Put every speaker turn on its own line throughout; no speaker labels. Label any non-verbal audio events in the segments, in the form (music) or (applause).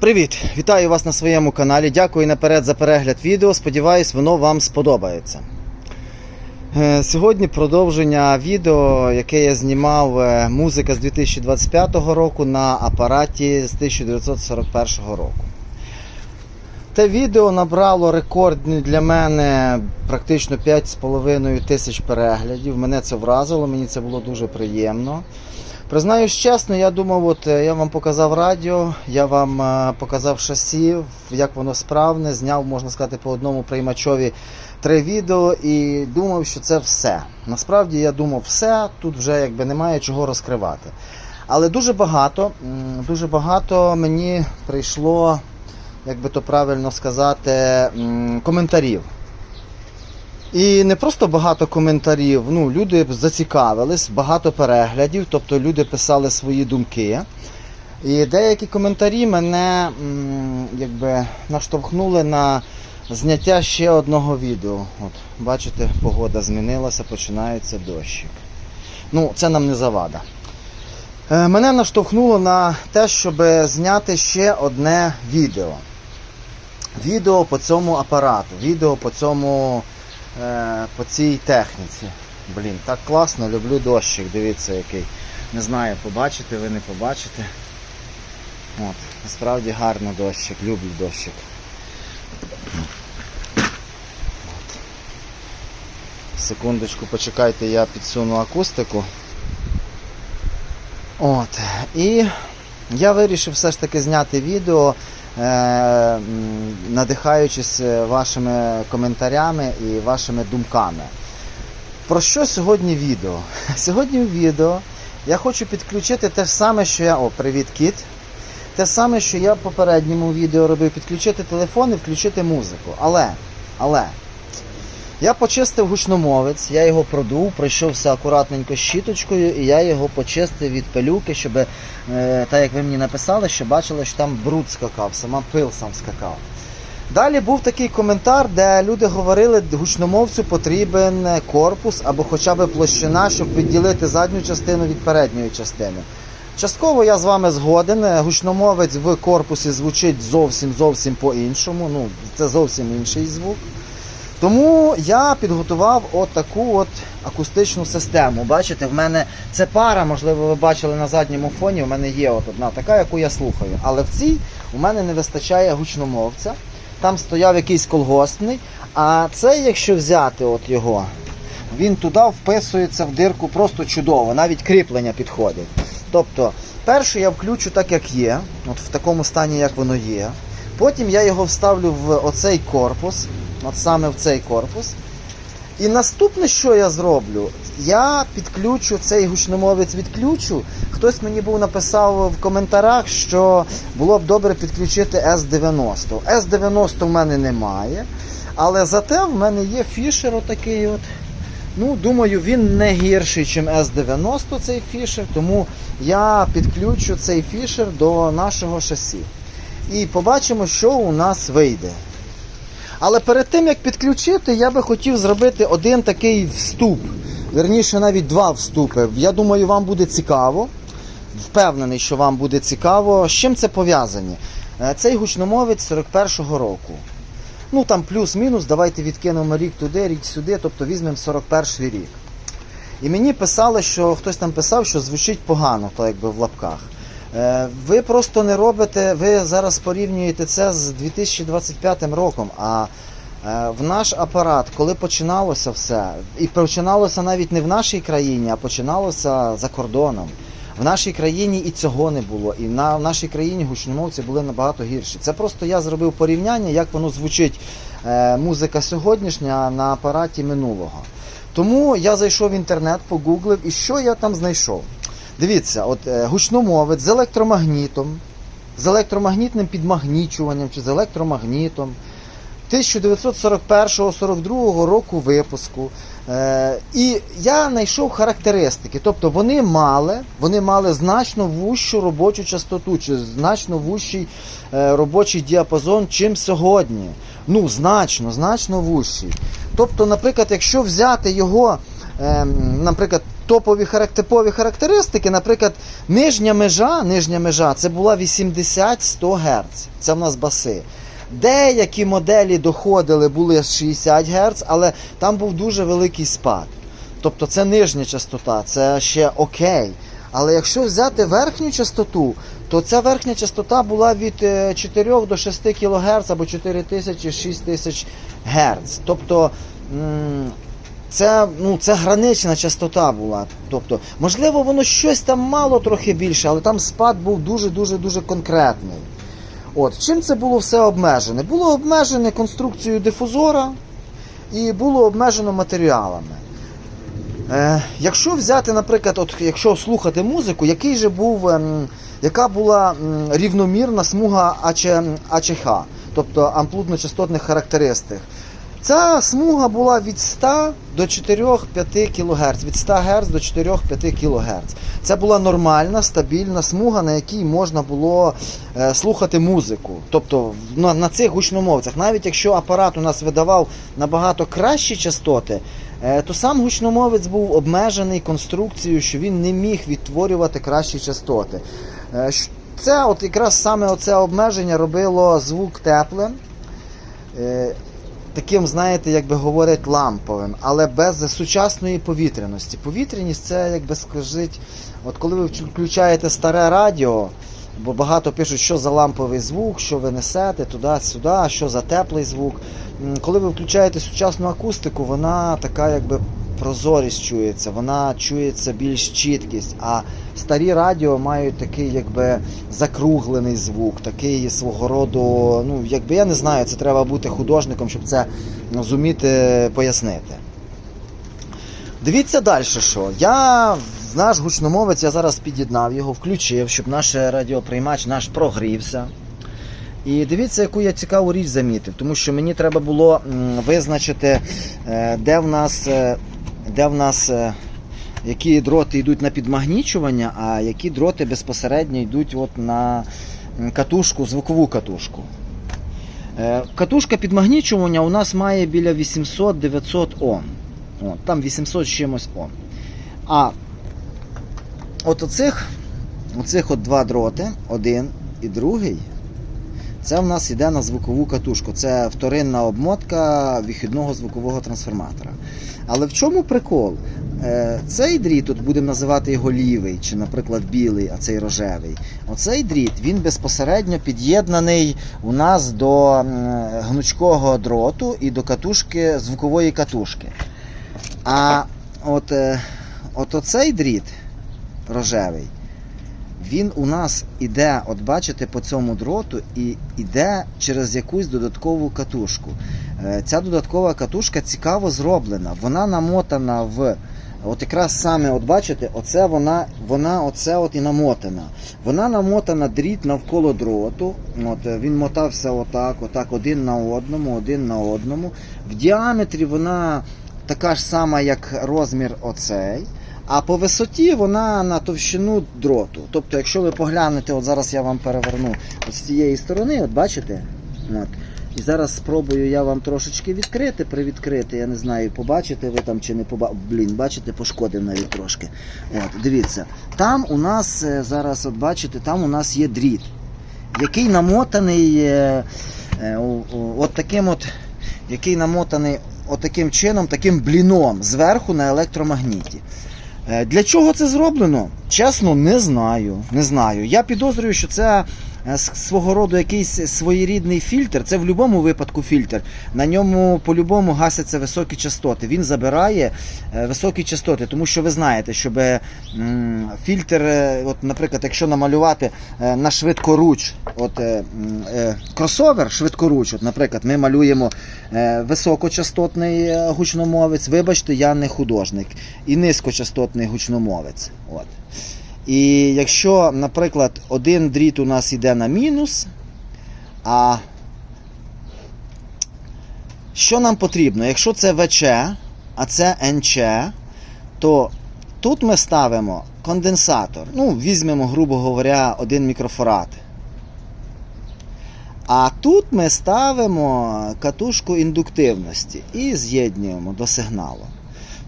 Привіт! Вітаю вас на своєму каналі. Дякую наперед за перегляд відео. Сподіваюсь, воно вам сподобається. Е, Сьогодні продовження відео, яке я знімав е, музика з 2025 року на апараті з 1941 року. Те відео набрало рекордний для мене практично 5,5 тисяч переглядів. Мене це вразило, мені це було дуже приємно. Признаюсь чесно, я думав, от е, я вам показав радіо, я вам е, показав шасі, як воно справне, зняв, можна сказати, по одному приймачові три відео і думав, що це все. Насправді я думав все, тут вже якби немає чого розкривати. Але дуже багато, дуже багато мені прийшло, як би то правильно сказати, коментарів. І не просто багато коментарів, ну, люди зацікавились, багато переглядів, тобто люди писали свої думки. І деякі коментарі мене якби наштовхнули на зняття ще одного відео. От, бачите, погода змінилася, починається дощик. Ну, це нам не завада. Е, Мене наштовхнуло на те, щоб зняти ще одне відео. Відео по цьому апарату, відео по цьому по цій техніці. Блін, так класно, люблю дощик, дивіться який. Не знаю, побачите ви не побачите. От, насправді гарно дощик, люблю дощик. От. Секундочку, почекайте, я підсуну акустику. От. І я вирішив все ж таки зняти відео, е, надихаючись е, вашими коментарями і вашими думками. Про що сьогодні відео? (laughs) Сьогодні в відео я хочу підключити те ж саме, що я. О, привіт, кіт. Те саме, що я в попередньому відео робив, підключити телефон і включити музику. Але, але, я почистив гучномовець, я його продув, пройшовся акуратненько щіточкою, і я його почистив від пилюки, щоб, е, так як ви мені написали, що бачили, що там бруд скакав, сама пил сам скакав. Далі був такий коментар, де люди говорили, гучномовцю потрібен корпус або хоча б площина, щоб відділити задню частину від передньої частини. Частково я з вами згоден. Гучномовець в корпусі звучить зовсім зовсім по-іншому. Ну, це зовсім інший звук. Тому я підготував от таку от акустичну систему. Бачите, в мене це пара, можливо, ви бачили на задньому фоні. У мене є от одна така, яку я слухаю. Але в цій у мене не вистачає гучномовця. Там стояв якийсь колгоспний. А це, якщо взяти от його, він туди вписується в дирку просто чудово, навіть кріплення підходить. Тобто, перше я включу так, як є, от в такому стані, як воно є. Потім я його вставлю в оцей корпус, от саме в цей корпус. І наступне, що я зроблю, я підключу цей гучномовець відключу. Хтось мені був написав в коментарях, що було б добре підключити S90. S90 в мене немає, але зате в мене є фішер отакий от. Ну, думаю, він не гірший, ніж S90 цей фішер, тому я підключу цей фішер до нашого шасі. І побачимо, що у нас вийде. Але перед тим як підключити, я би хотів зробити один такий вступ. Верніше, навіть два вступи. Я думаю, вам буде цікаво. Впевнений, що вам буде цікаво. З чим це пов'язані? Е, Цей гучномовець 41-го року. Ну там плюс-мінус, давайте відкинемо рік туди, рік сюди, тобто візьмемо 41 рік. І мені писали, що хтось там писав, що звучить погано, то якби в лапках. Е, Ви просто не робите, ви зараз порівнюєте це з 2025 роком. А е, в наш апарат, коли починалося все, і починалося навіть не в нашій країні, а починалося за кордоном. В нашій країні і цього не було. І на в нашій країні гучномовці були набагато гірші. Це просто я зробив порівняння, як воно звучить е, музика сьогоднішня на апараті минулого. Тому я зайшов в інтернет, погуглив, і що я там знайшов? Дивіться, от е, гучномовець з електромагнітом, з електромагнітним підмагнічуванням чи з електромагнітом 1941-42 року випуску. Е, і я знайшов характеристики. Тобто вони мали, вони мали значно вущу робочу частоту, чи значно вущий е, робочий діапазон, чим сьогодні. Ну, значно, значно вущий. Тобто, наприклад, якщо взяти його, е, наприклад, топові типові характеристики, наприклад, нижня межа, нижня межа це була 80-100 Гц. Це в нас баси. Деякі моделі доходили, були 60 Гц, але там був дуже великий спад. Тобто це нижня частота, це ще окей. Але якщо взяти верхню частоту, то ця верхня частота була від е, 4 до 6 кГц або 4000 6000 Гц. Тобто це, ну, це гранична частота була. Тобто, можливо, воно щось там мало трохи більше, але там спад був дуже-дуже дуже конкретний. От, чим це було все обмежене? Було обмежене конструкцією дифузора і було обмежено матеріалами. Е, якщо взяти, наприклад, от, якщо слухати музику, який же був, ем, яка була м, рівномірна смуга АЧ, АЧХ, тобто амплудно-частотних характеристик. Ця смуга була від 100 до 4-5 кГц, від 100 Гц до 4-5 кГц. Це була нормальна, стабільна смуга, на якій можна було е, слухати музику. Тобто на, на цих гучномовцях, навіть якщо апарат у нас видавав набагато кращі частоти, е, то сам гучномовець був обмежений конструкцією, що він не міг відтворювати кращі частоти. Е, Це от якраз саме оце обмеження робило звук теплим. Е, таким, знаєте, як би говорять, ламповим, але без сучасної повітряності. Повітряність це, як би скажіть, от коли ви включаєте старе радіо, бо багато пишуть, що за ламповий звук, що ви несете туди-сюди, що за теплий звук. Коли ви включаєте сучасну акустику, вона така, якби. Прозорість чується, вона чується більш чіткість, а старі радіо мають такий якби закруглений звук, такий свого роду. Ну, якби я не знаю, це треба бути художником, щоб це зуміти пояснити. Дивіться далі, що. Я наш гучномовець, я зараз під'єднав його, включив, щоб наш радіоприймач наш прогрівся. І дивіться, яку я цікаву річ замітив, тому що мені треба було визначити, е, де в нас, е, де в нас е, які дроти йдуть на підмагнічування, а які дроти безпосередньо йдуть от на катушку, звукову катушку. Е, Катушка підмагнічування у нас має біля 800-900 Ом. Там 800 з чимось Ом. А от оцих, оцих от два дроти, один і другий, це в нас йде на звукову катушку. Це вторинна обмотка вихідного звукового трансформатора. Але в чому прикол? Е, Цей дріт, от будемо називати його лівий, чи, наприклад, білий, а цей рожевий. Оцей дріт він безпосередньо під'єднаний у нас до гнучкого дроту і до катушки, звукової катушки. А от, е, от оцей дріт рожевий, він у нас іде, от бачите, по цьому дроту і іде через якусь додаткову катушку. Е, Ця додаткова катушка цікаво зроблена. Вона намотана в. От якраз саме, от бачите, оце вона, вона оце от і намотана. Вона намотана дріт навколо дроту. От, е, він мотався отак, отак, один на одному, один на одному. В діаметрі вона така ж сама, як розмір оцей. А по висоті вона на товщину дроту. Тобто, якщо ви поглянете, от зараз я вам переверну з цієї сторони, от бачите? От. І зараз спробую я вам трошечки відкрити, привідкрити. Я не знаю, побачите ви там чи не побачите. Блін, бачите, пошкодив навіть трошки. От, дивіться. Там у нас е, зараз, от бачите, там у нас є дріт, який намотаний е, е, от таким от, який намотаний от чином, таким бліном зверху на електромагніті. Е, Для чого це зроблено? Чесно, не знаю. Не знаю. Я підозрюю, що це свого роду якийсь своєрідний фільтр. Це в будь-якому випадку фільтр. На ньому по-любому гасяться високі частоти. Він забирає е, високі частоти, тому що ви знаєте, щоб е, фільтр, е, от, наприклад, якщо намалювати е, на швидкоруч, от е, е, кросовер швидкоруч, от, наприклад, ми малюємо е, високочастотний е, гучномовець. Вибачте, я не художник, і низькочастотний гучномовець. От. І якщо, наприклад, один дріт у нас йде на мінус, а що нам потрібно? Якщо це ВЧ, а це НЧ, то тут ми ставимо конденсатор. Ну, візьмемо, грубо говоря, один мікрофарад. А тут ми ставимо катушку індуктивності і з'єднуємо до сигналу.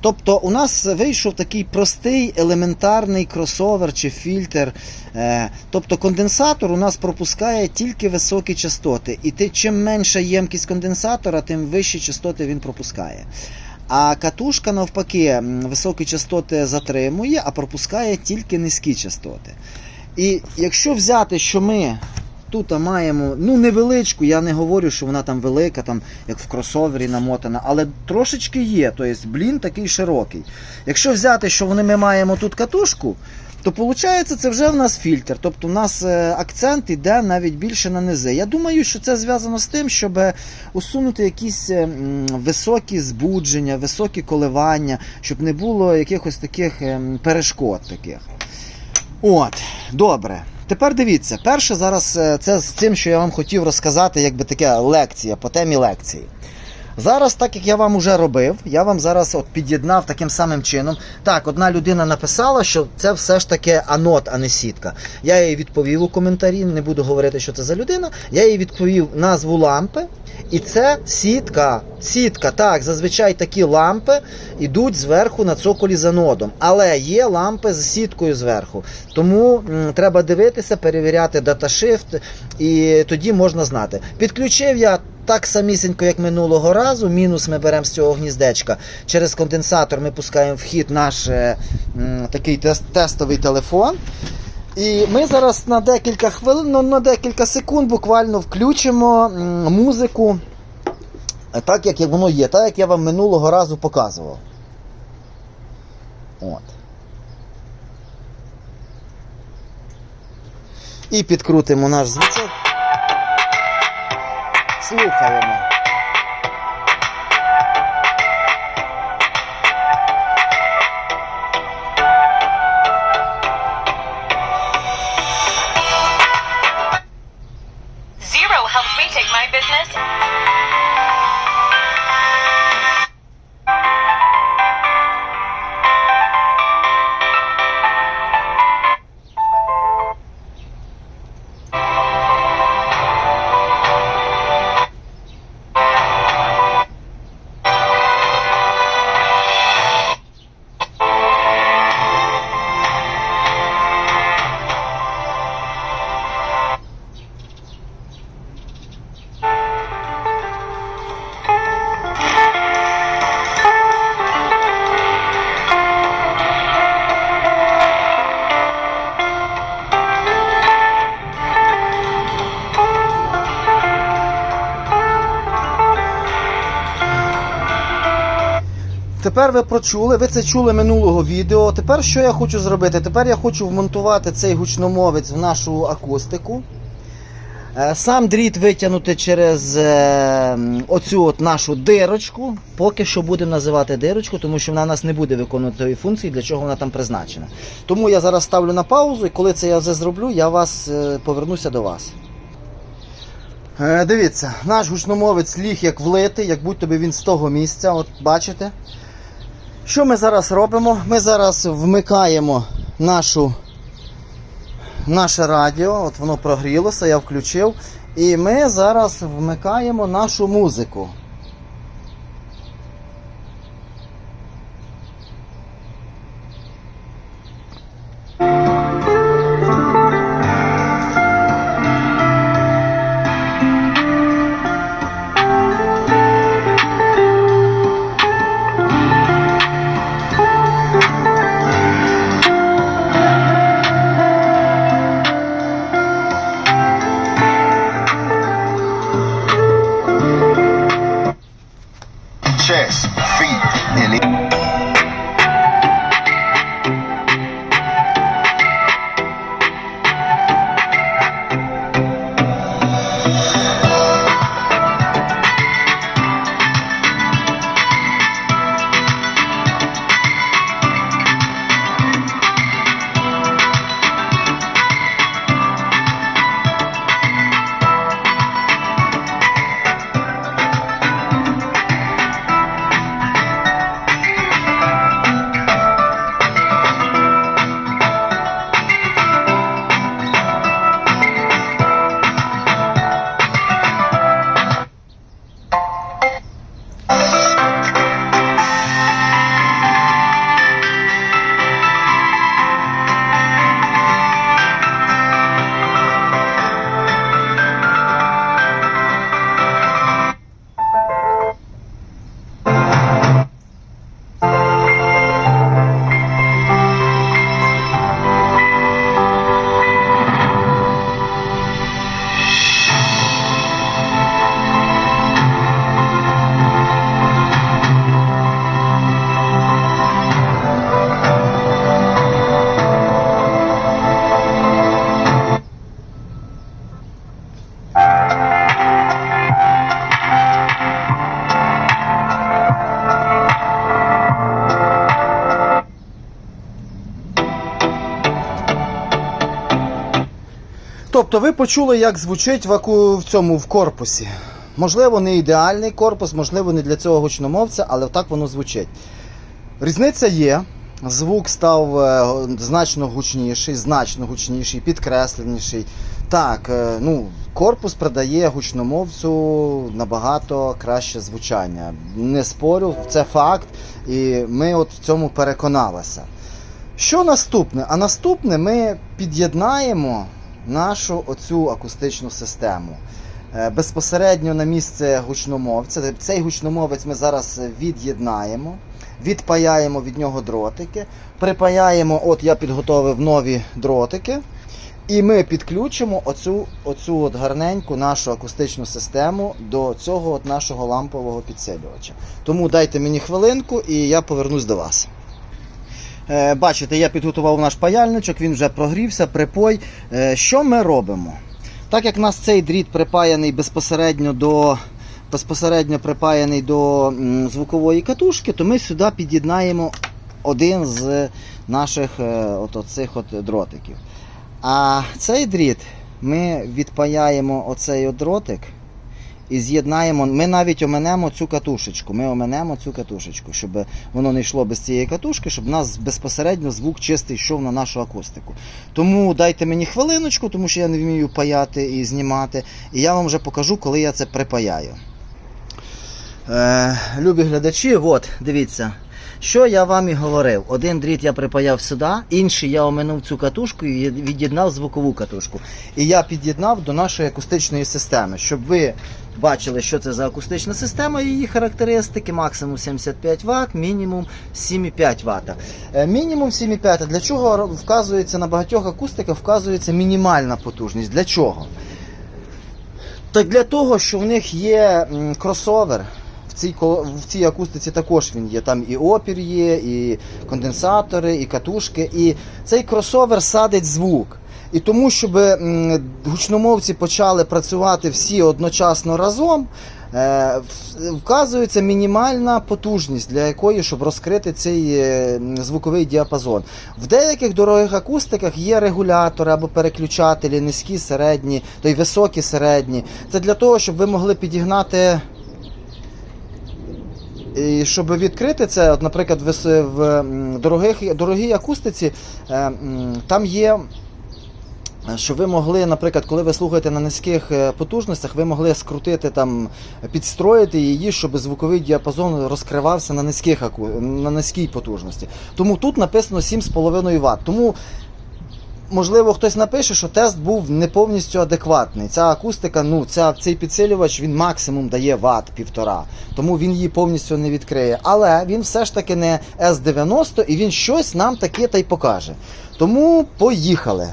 Тобто у нас вийшов такий простий елементарний кросовер чи фільтр. Е, Тобто конденсатор у нас пропускає тільки високі частоти. І чим менша ємкість конденсатора, тим вищі частоти він пропускає. А катушка, навпаки, високі частоти затримує, а пропускає тільки низькі частоти. І якщо взяти, що ми тут маємо ну невеличку, я не говорю, що вона там велика, там як в кросовері намотана, але трошечки є. Тобто блін такий широкий. Якщо взяти, що вони ми маємо тут катушку, то виходить, це вже в нас фільтр. Тобто в нас е, акцент йде навіть більше на низи. Я думаю, що це зв'язано з тим, щоб усунути якісь е, високі збудження, високі коливання, щоб не було якихось таких ем, перешкод таких. От, добре. Тепер дивіться, перше зараз е, це з цим, що я вам хотів розказати, якби таке лекція по темі лекції. Зараз, так як я вам уже робив, я вам зараз от під'єднав таким самим чином. Так, одна людина написала, що це все ж таки анод, а не сітка. Я їй відповів у коментарі, не буду говорити, що це за людина. Я їй відповів назву лампи, і це сітка. Сітка, так, зазвичай такі лампи йдуть зверху на цоколі з анодом. Але є лампи з сіткою зверху. Тому м, треба дивитися, перевіряти даташифт, і тоді можна знати. Підключив я так самісінько, як минулого разу. Мінус ми беремо з цього гніздечка. Через конденсатор ми пускаємо в хід наш е, такий тест- тестовий телефон. І ми зараз на декілька хвилин, ну, на декілька секунд буквально включимо музику е, так, як воно є, так як я вам минулого разу показував. От. І підкрутимо наш звучок. Слухаємо.
Zero helps me take my business.
Тепер ви прочули, ви це чули минулого відео. Тепер що я хочу зробити? Тепер я хочу вмонтувати цей гучномовець в нашу акустику. Е, Сам дріт витягнути через е, оцю от нашу дирочку. Поки що будемо називати дирочку, тому що вона у нас не буде виконувати тої функції, для чого вона там призначена. Тому я зараз ставлю на паузу, і коли це я вже зроблю, я вас е, повернуся до вас. Дивіться, наш гучномовець ліг як влитий, як будь тобі він з того місця. От бачите. Що ми зараз робимо? Ми зараз вмикаємо нашу, наше радіо, от воно прогрілося, я включив. І ми зараз вмикаємо нашу музику. success. Тобто ви почули, як звучить в, цьому в корпусі. Можливо, не ідеальний корпус, можливо, не для цього гучномовця, але так воно звучить. Різниця є. Звук став е, значно гучніший, значно гучніший, підкресленіший. Так, е, ну, корпус придає гучномовцю набагато краще звучання. Не спорю, це факт, і ми от в цьому переконалися. Що наступне? А наступне ми під'єднаємо нашу оцю акустичну систему. Е, Безпосередньо на місце гучномовця. Цей гучномовець ми зараз від'єднаємо, відпаяємо від нього дротики, припаяємо, от я підготовив нові дротики, і ми підключимо оцю, оцю от гарненьку нашу акустичну систему до цього от нашого лампового підсилювача. Тому дайте мені хвилинку і я повернусь до вас. Е, Бачите, я підготував наш паяльничок, він вже прогрівся, припой. Е, Що ми робимо? Так як у нас цей дріт припаяний безпосередньо до безпосередньо припаяний до звукової катушки, то ми сюди під'єднаємо один з наших е, от оцих от дротиків. А цей дріт ми відпаяємо оцей от дротик і з'єднаємо. Ми навіть оминемо цю катушечку. Ми оминемо цю катушечку, щоб воно не йшло без цієї катушки, щоб у нас безпосередньо звук чистий йшов на нашу акустику. Тому дайте мені хвилиночку, тому що я не вмію паяти і знімати. І я вам вже покажу, коли я це припаяю. Е, любі глядачі, от, дивіться. Що я вам і говорив? Один дріт я припаяв сюди, інший я оминув цю катушку і від'єднав звукову катушку. І я під'єднав до нашої акустичної системи, щоб ви бачили, що це за акустична система, її характеристики, максимум 75 Вт, мінімум 7,5 Вт. Е, Мінімум 7,5. Для чого вказується на багатьох акустиках, вказується мінімальна потужність. Для чого? Так для того, що в них є кросовер. В цій, в цій акустиці також він є. Там і опір є, і конденсатори, і катушки. І цей кросовер садить звук. І тому, щоб гучномовці почали працювати всі одночасно разом, е, вказується мінімальна потужність, для якої, щоб розкрити цей е, звуковий діапазон. В деяких дорогих акустиках є регулятори або переключателі, низькі, середні, то й високі, середні. Це для того, щоб ви могли підігнати. І щоб відкрити це, от, наприклад, в, дорогих, дорогій акустиці, е, там є. Е, Що ви могли, наприклад, коли ви слухаєте на низьких е, потужностях, ви могли скрутити там, підстроїти її, щоб звуковий діапазон розкривався на низьких на низькій потужності. Тому тут написано 7,5 Вт. Тому можливо, хтось напише, що тест був не повністю адекватний. Ця акустика, ну, ця, цей підсилювач він максимум дає ват півтора, тому він її повністю не відкриє. Але він все ж таки не S90 і він щось нам таке та й покаже. Тому поїхали.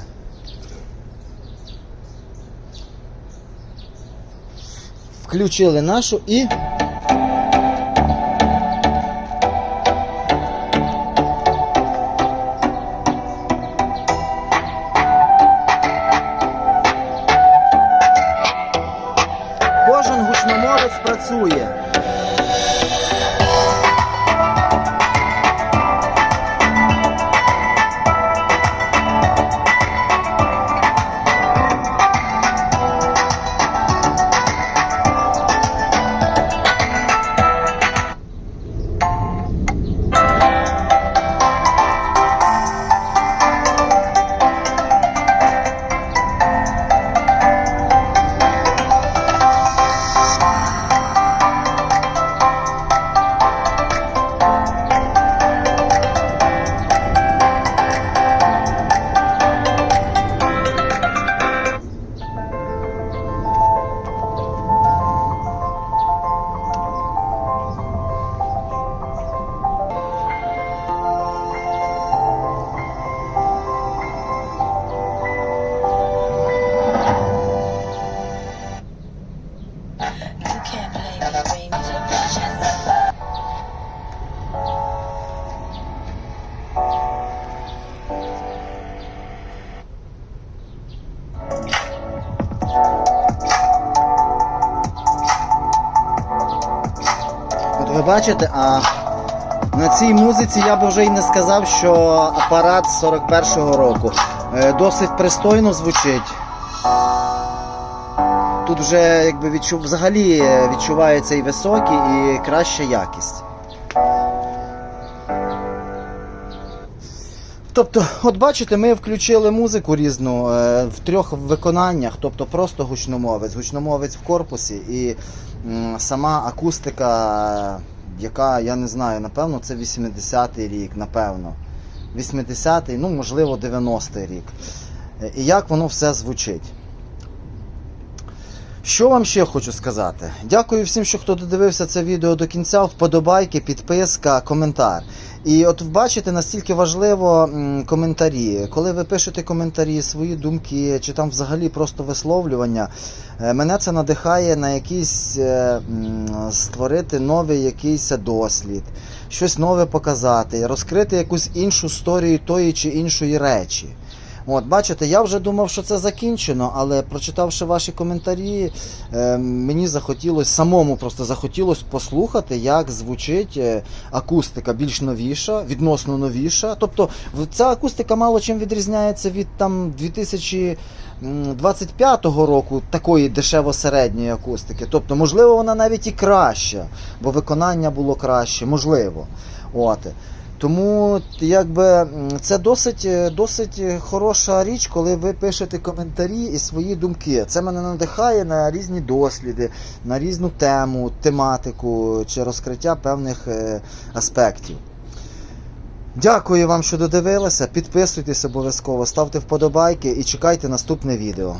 Включили нашу і. Бачите, а на цій музиці я б вже й не сказав, що апарат з 41-го року. Е, Досить пристойно звучить. тут вже якби відчув, взагалі е, відчувається і високий, і краща якість. Тобто, от бачите, ми включили музику різну е, в трьох виконаннях, тобто просто гучномовець, гучномовець в корпусі і сама акустика, яка, я не знаю, напевно, це 80-й рік, напевно. 80-й, ну, можливо, 90-й рік. Е, І як воно все звучить. Що вам ще хочу сказати? Дякую всім, що хто додивився це відео до кінця. Вподобайки, підписка, коментар. І от бачите, настільки важливо коментарі. Коли ви пишете коментарі, свої думки, чи там взагалі просто висловлювання, е, мене це надихає на якийсь е, створити новий якийсь дослід, щось нове показати, розкрити якусь іншу історію тої чи іншої речі. От, бачите, я вже думав, що це закінчено, але прочитавши ваші коментарі, е, мені захотілося самому просто захотілося послухати, як звучить е, акустика більш новіша, відносно новіша. Тобто ця акустика мало чим відрізняється від там 2025 року такої дешево-середньої акустики. Тобто, можливо, вона навіть і краща, бо виконання було краще, можливо. От. Тому якби це досить, е, досить хороша річ, коли ви пишете коментарі і свої думки. Це мене надихає на різні досліди, на різну тему, тематику чи розкриття певних е, аспектів. Дякую вам, що додивилися. Підписуйтесь обов'язково, ставте вподобайки і чекайте наступне відео.